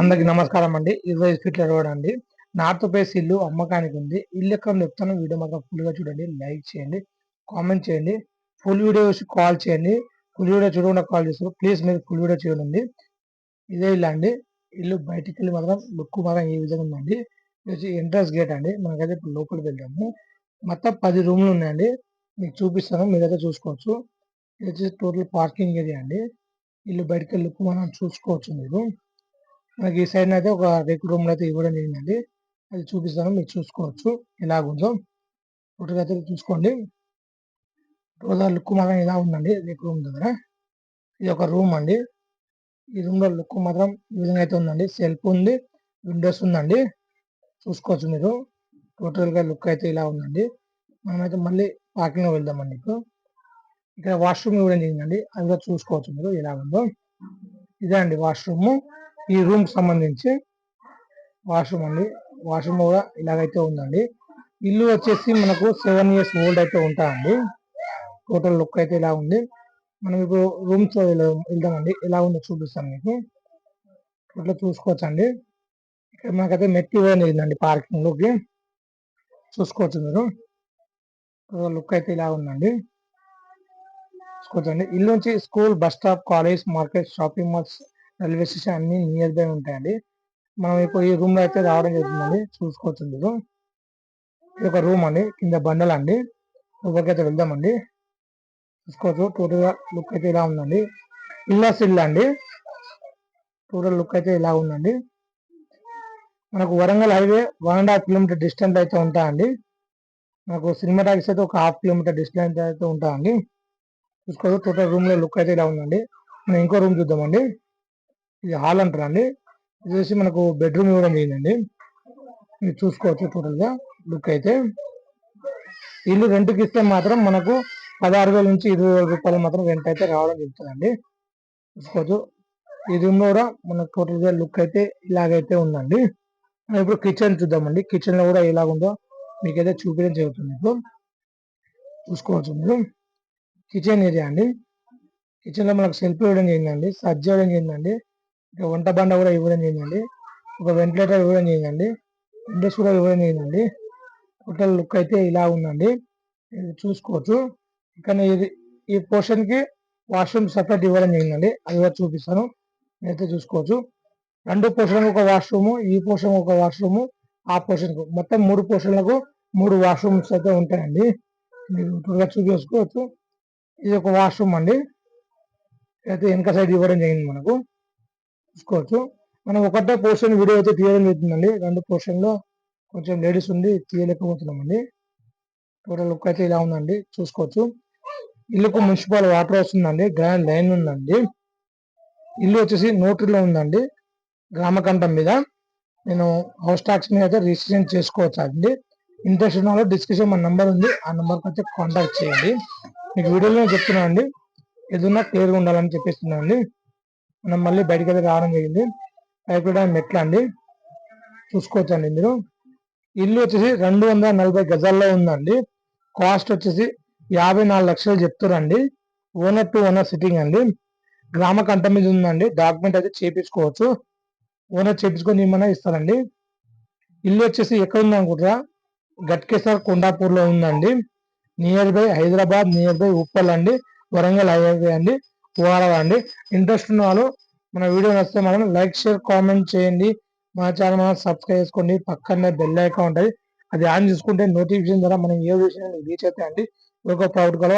అందరికి నమస్కారం అండి. ఇరవై ఫీట్ల రోడ్ అండి. నార్త్ ఫేస్ ఇల్లు అమ్మకానికి ఉంది. ఇల్లు ఎక్కడ చెప్తాను. వీడియో మాత్రం ఫుల్గా చూడండి. లైక్ చేయండి. కామెంట్ చేయండి. ఫుల్ వీడియో చూసి కాల్ చేయండి. ఫుల్ వీడియో చూడకుండా కాల్ చేస్తారు. ప్లీజ్ మీరు ఫుల్ వీడియో చూడండి. ఇదే ఇల్లు అండి. ఇల్లు బయటికి వెళ్ళి మాత్రం లుక్ మాత్రం ఏ విధంగా ఉందండి. ఇది ఎంట్రన్స్ గేట్ అండి. మనకైతే ఇప్పుడు లోపలికి వెళ్దాము. మొత్తం పది రూమ్లు ఉన్నాయండి. మీకు చూపిస్తాను. మీరైతే చూసుకోవచ్చు. ఇది వచ్చేసి టోటల్ పార్కింగ్ ఏరియా అండి. ఇల్లు బయటకు లుక్ మనం చూసుకోవచ్చు మీరు. మనకి ఈ సైడ్ అయితే ఒక రేకుల రూమ్ అయితే ఇవ్వడం జరిగిందండి. అది చూపిస్తాను మీరు చూసుకోవచ్చు. ఎలాగుందో. టోటల్ అయితే చూసుకోండి రోజా లుక్ మాత్రం ఇలా ఉందండి రేకు రూమ్ దగ్గర. ఇది ఒక రూమ్ అండి. ఈ రూమ్లో లుక్ మాత్రం ఈ విధంగా అయితే ఉందండి. సెల్ఫ్ ఉంది విండోస్ ఉందండి. చూసుకోవచ్చు మీరు. టోటల్గా లుక్ అయితే ఇలా ఉందండి. మనమైతే మళ్ళీ పార్కింగ్లో వెళ్దామండి ఇప్పుడు. ఇక్కడ వాష్రూమ్ ఇవ్వడం జరిగిందండి అది కూడా చూసుకోవచ్చు మీరు ఎలా ఉందో. ఇదే అండి వాష్రూమ్ ఈ రూమ్ సంబంధించి వాష్రూమ్ అండి. వాష్రూమ్ కూడా ఇలాగైతే ఉందండి. ఇల్లు వచ్చేసి మనకు సెవెన్ ఇయర్స్ ఓల్డ్ అయితే ఉంటాయండి. టోటల్ లుక్ అయితే ఇలా ఉంది. మనం ఇప్పుడు రూమ్స్ వెళ్దామండి. ఎలా ఉందో చూపిస్తాను మీకు. ఇట్లా చూసుకోవచ్చు అండి ఇక్కడ మనకైతే మెట్టి ఇవ్వడం జరిగిందండి పార్కింగ్లోకి. చూసుకోవచ్చు మీరు. లుక్ అయితే ఇలా ఉందండి. చూసుకోవచ్చండి ఇల్లు నుంచి school bus stop college market shopping malls railway station అన్ని నియర్ బై ఉంటాయండి. మనం ఇప్పుడు ఈ రూమ్లో అయితే రావడం జరుగుతుందండి. చూసుకోవచ్చు మీరు. ఇది ఒక రూమ్ అండి. కింద బండలు అండి. లోపలికి అయితే వెళ్దామండి. చూసుకోవచ్చు. టోటల్గా లుక్ అయితే ఇలా ఉందండి. ఇల్లాస్ ఇల్లు అండి. టోటల్ లుక్ అయితే ఇలా ఉందండి. మనకు Warangal highway one and half kilometer distance అయితే ఉంటాయండి. మనకు సినిమా టాక్స్ అయితే ఒక హాఫ్ కిలోమీటర్ డిస్టెన్స్ అయితే ఉంటాయండి. చూసుకోవచ్చు టోటల్ రూమ్లో లుక్ అయితే ఇలా ఉందండి. మనం ఇంకో రూమ్ చూద్దామండి. ఇది హాల్ అంటారండి. ఇది వచ్చి మనకు బెడ్రూమ్ ఇవ్వడం జరిగిందండి. మీరు చూసుకోవచ్చు టోటల్గా లుక్ అయితే. ఇల్లు రెంట్కి ఇస్తే మాత్రం మనకు పదహారు వేల నుంచి ఇరవై వేల రూపాయలు మాత్రం రెంట్ అయితే రావడం జరుగుతుందండి. చూసుకోవచ్చు. ఈ రూమ్ కూడా మనకు టోటల్గా లుక్ అయితే ఇలాగైతే ఉందండి. ఇప్పుడు కిచెన్ చూద్దామండి. కిచెన్లో కూడా ఎలాగుందో మీకైతే చూపించడం జరుగుతుంది ఇప్పుడు. చూసుకోవచ్చు మీరు. కిచెన్ ఏరియా అండి. కిచెన్లో మనకు సెల్ఫ్ ఇవ్వడం జరిగిందండి సజ్జ ఇవ్వడం జరిగిందండి ఇక వంట బండ కూడా ఇవ్వడం జరిగిందండి ఒక వెంటిలేటర్ ఇవ్వడం జరిగిందండి విండోస్ కూడా ఇవ్వడం జరిగిందండి టోటల్ లుక్ అయితే ఇలా ఉందండి. ఇది చూసుకోవచ్చు. ఇక్కడ ఇది ఈ పోర్షన్కి వాష్రూమ్ సపరేట్ ఇవ్వడం జరిగిందండి అది కూడా చూపిస్తాను. అయితే చూసుకోవచ్చు. రెండు పోర్షన్ ఒక వాష్రూమ్ ఈ పోర్షన్ ఒక వాష్రూమ్ ఆ పోర్షన్ మొత్తం మూడు పోర్షన్లకు మూడు వాష్రూమ్స్ అయితే ఉంటాయండి. మీరు త్వరగా చూసుకోవచ్చు ఇది ఒక వాష్రూమ్ అండి. అయితే వెనక సైడ్ ఇవ్వడం జరిగింది మనకు. చూసుకోవచ్చు మనం ఒకటే పోర్షన్ వీడియో అయితే తీయడం జరుగుతుందండి. రెండు పోర్షన్లో కొంచెం లేడీస్ ఉంది తీయలేకపోతున్నామండి. టోటల్ లుక్ అయితే ఇలా ఉందండి. చూసుకోవచ్చు. ఇల్లుకు మున్సిపల్ వాటర్ వస్తుందండి గ్రాండ్ లైన్ ఉందండి. ఇల్లు వచ్చేసి నోటరీలో ఉందండి. గ్రామకంఠం మీద. నేను హౌస్ ట్యాక్స్ మీద అయితే రిజిస్ట్రేషన్ చేసుకోవచ్చు అండి ఇంట్రెస్ట్ ఉన్న డిస్క్రిప్షన్ మన నెంబర్ ఉంది. ఆ నెంబర్కి అయితే కాంటాక్ట్ చేయండి. మీకు వీడియోలో చెప్తున్నాను అండి. ఏదన్నా క్లియర్గా ఉండాలని చెప్పేస్తున్నాను అండి. మనం మళ్ళీ బయటకు అయితే రావడం జరిగింది. పైపు మెట్ల అండి? చూసుకోవచ్చు అండి మీరు. ఇల్లు వచ్చేసి రెండు వందల నలభై గజాల్లో ఉందండి. కాస్ట్ వచ్చేసి యాభై నాలుగు లక్షలు చెప్తారండి ఓనర్ టు ఓనర్ సిట్టింగ్ అండి. గ్రామ కంట మీద ఉందండి. డాక్యుమెంట్ అయితే చేపించుకోవచ్చు. ఓనర్ చేపించుకొని ఏమైనా ఇస్తారండి. ఇల్లు వచ్చేసి ఎక్కడ ఉందనుకుంటారా గట్కేసర్ కొండాపూర్లో ఉందండి. Near by Hyderabad near by Uppal అండి వరంగల్ హైవే అండి వాడవ అండి. ఇంట్రెస్ట్ ఉన్న వాళ్ళు మన వీడియో నచ్చితే మనం లైక్ షేర్ కామెంట్ చేయండి. మా ఛానల్ మనం సబ్స్క్రైబ్ చేసుకోండి. పక్కనే బెల్ ఐకాన్ ఉంటుంది. అది ఆన్ చేసుకుంటే నోటిఫికేషన్ ద్వారా మనం ఏ విషయం రీచ్ అవుతాయండి ఒక ప్రౌడ్ కలవ